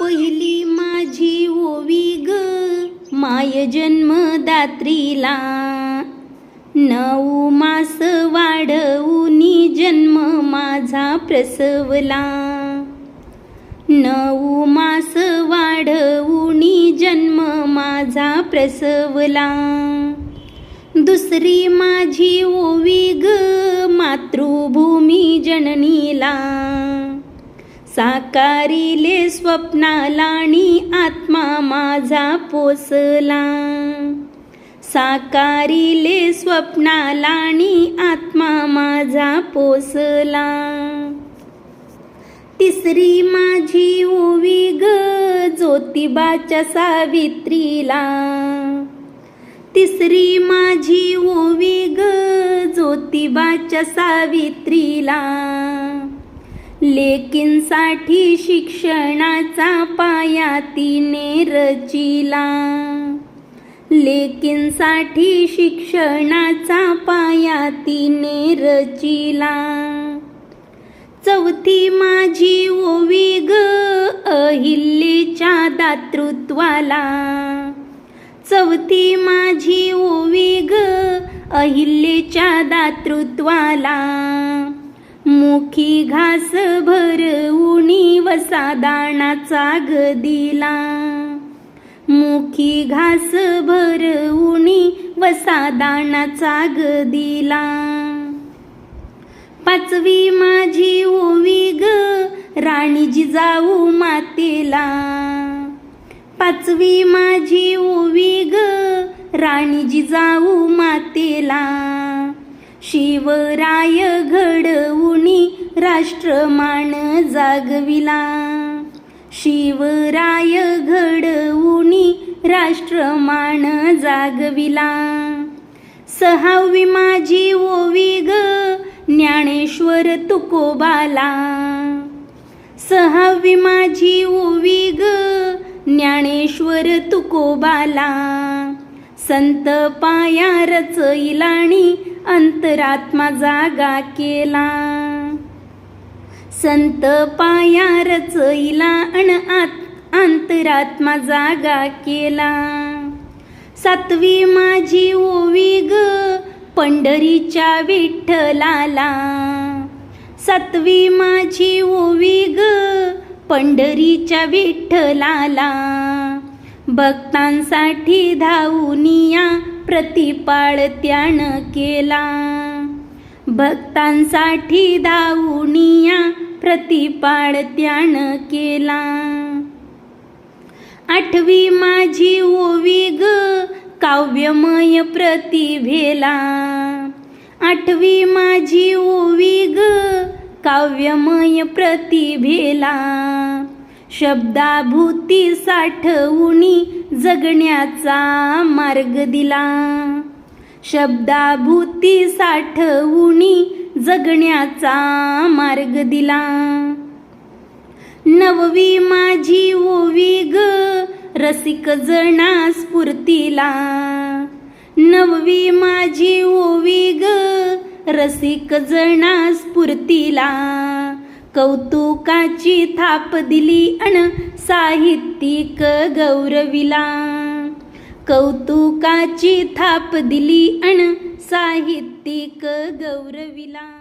पहिली माझी ओवी ग. माय जन्मदात्रीला नऊ मास वाढवूनी जन्म माझा प्रसवला. नऊ मास वाढवूनी जन्म माझा प्रसवला. दुसरी माझी ओवी ग. मातृभूमी जननीला साकारिले स्वप्नालाणी आत्मा माझा पोसला. साकारिले स्वप्नालाणी आत्मा माझा पोसला. तिसरी माझी ओवी ग ज्योतिबाच्या सावित्रीला. तिसरी माझी ओवी ग ज्योतिबाच्या सावित्रीला. लेकींसाठी शिक्षणाचा पाया तिने रचिला. लेकींसाठी शिक्षणाचा पाया तिने रचिला. चौथी माझी ओवी ग अहिल्येच्या दातृत्वाला. चौथी माझी ओवी ग अहिल्येच्या दातृत्वाला. मुखी घास भरवूनी वसा दाणाचा ग दिला मुखी घास भरवूनी वसा दाणाचा ग दिला पाचवी माझी ओवी ग राणी जिजाऊ मातेला. पाचवी माझी ओवी ग राणी जिजाऊ मातेला. शिवराय घडवुनी राष्ट्र मा जागविला. शिवराय घडवूनी राष्ट्रमान जागविला. सहावी माझी ओवी ग ज्ञानेश्वर तुकोबाला. सहावी माझी ओवी ग ज्ञानेश्वर तुकोबाला. संत पाया रचईलाणी अंतरात्मा जागा केला. संत पाया रचईला अण आत अंतरात्मा जागा केला. सातवी माझी ओवी ग पंढरीच्या विठ्ठलाला. सातवी माझी ओवी ग पंढरीच्या विठ्ठलाला. भक्तांसाठी धावूनिया प्रतिपाळ त्यानं केला. भक्तांसाठी धावूनिया प्रतिपाळ त्यानं केला. आठवी माझी ओवी ग काव्यमय प्रतिभेला. आठवी माझी ओवी ग काव्यमय प्रतिभेला. शब्दाभूती साठवुनी जगण्याचा मार्ग दिला. शब्दाभूती साठवुनी जगण्याचा मार्ग दिला. नववी माझी ओवी ग रसिक जना स्फूर्तीला नववी माझी ओवी ग रसिक जना स्फूर्तीला कौतुकाची थाप दिली अण साहित्यिक गौरविला. कौतुकाची थाप दिली अण साहित्यिक गौरविला.